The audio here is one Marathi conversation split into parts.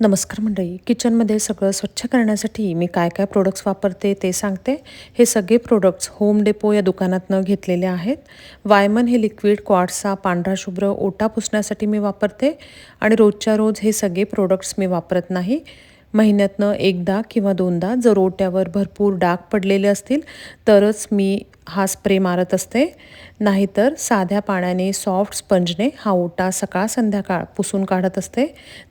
नमस्कार मंडळी. किचनमध्ये सगळं स्वच्छ करण्यासाठी मी काय काय प्रोडक्ट्स वापरते ते सांगते. हे सगळे प्रोडक्ट्स होम डेपो या दुकानातनं घेतलेले आहेत. वायमन हे लिक्विड क्वार्ट्सचा पांढरा शुभ्र ओटा पुसण्यासाठी मी वापरते. आणि रोजच्या रोज हे सगळे प्रोडक्ट्स मी वापरत नाही. महिन्यातनं एकदा किंवा दोनदा जर ओट्यावर भरपूर डाग पडलेले असतील तरच मी हा स्प्रे मारत असते. नाहीतर साध्या पाण्याने सॉफ्ट स्पंजने हा ओटा सकाळ संध्याकाळ पुसून काढत असते.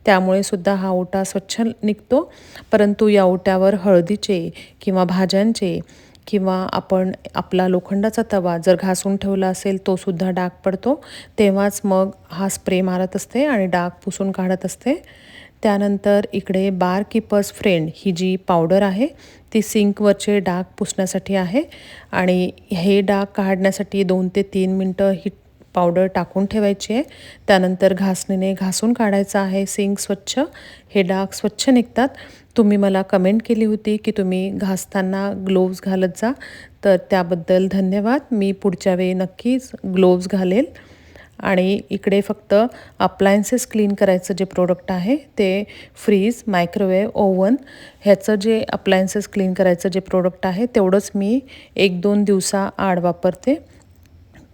त्यामुळे सुद्धा हा ओटा स्वच्छ निघतो. परंतु या ओट्यावर हळदीचे किंवा भाज्यांचे किंवा आपण आपला लोखंडाचा तवा जर घासून ठेवला असेल तो सुद्धा डाग पडतो. तेव्हाच मग हा स्प्रे मारत असते आणि डाग पुसून काढत असते. त्यानंतर इकडे बार किपर्स फ्रेंड ही जी पावडर आहे ती सिंकवरचे डाग पुसण्यासाठी आहे आणि हे डाग काढण्यासाठी दोन ते तीन मिनटं ही पावडर टाकून ठेवायची आहे. त्यानंतर घासणीने घासून काढायचं आहे सिंक स्वच्छ हे डाग स्वच्छ निघतात. तुम्ही मला कमेंट केली होती की तुम्ही घासताना ग्लोव्ज घालत जा तर त्याबद्दल धन्यवाद. मी पुढच्या वेळी नक्कीच ग्लोव्ज घालेल. आणि इकडे फक्त अप्लायन्सेस क्लीन करायचं जे प्रोडक्ट आहे ते फ्रीज मायक्रोवेव्ह ओव्हन ह्याचं जे अप्लायन्सेस क्लीन करायचं जे प्रोडक्ट आहे तेवढंच मी एक दोन दिवसा आड वापरते.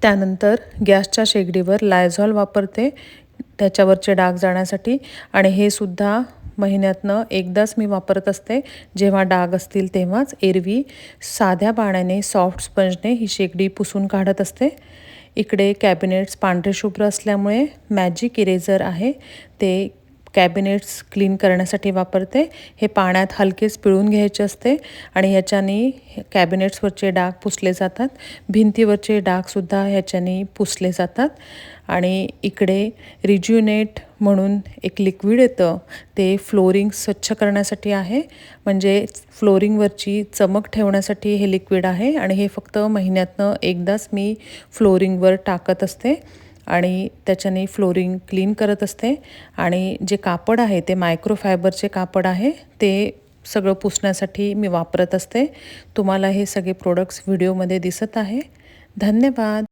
त्यानंतर गॅसच्या शेगडीवर लायझॉल वापरते त्याच्यावरचे डाग जाण्यासाठी आणि हे सुद्धा महिन्यातनं एकदाच मी वापरत असते. जेव्हा डाग असतील तेव्हाच एरवी साध्या पाण्याने सॉफ्ट स्पंजने ही शेगडी पुसून काढत असते. इकडे कॅबिनेट्स पांढरे शुभ्र असल्यामुळे मॅजिक इरेझर आहे. ते कॅबिनेट्स क्लीन करण्यासाठी वापरते. हे पाण्यात हलकेच पिळून घ्यायचे असते आणि ह्याच्याने कॅबिनेट्सवरचे डाग पुसले जातात. भिंतीवरचे डागसुद्धा ह्याच्याने पुसले जातात. आणि इकडे रिज्युनेट म्हणून एक लिक्विड येतं. ते फ्लोरिंग स्वच्छ करण्यासाठी आहे. म्हणजे फ्लोरिंगवरची चमक ठेवण्यासाठी हे लिक्विड आहे. आणि हे फक्त महिन्यातनं एकदाच मी फ्लोरिंगवर टाकत असते. आणि त्याच्याने फ्लोरिंग क्लीन करत असते. आणि जे कापड आहे ते मायक्रोफायबरचे कापड आहे ते सगळं पुसण्यासाठी मी वापरत असते. तुम्हाला हे सगळे प्रोडक्ट्स व्हिडिओमध्ये दिसत आहे. धन्यवाद.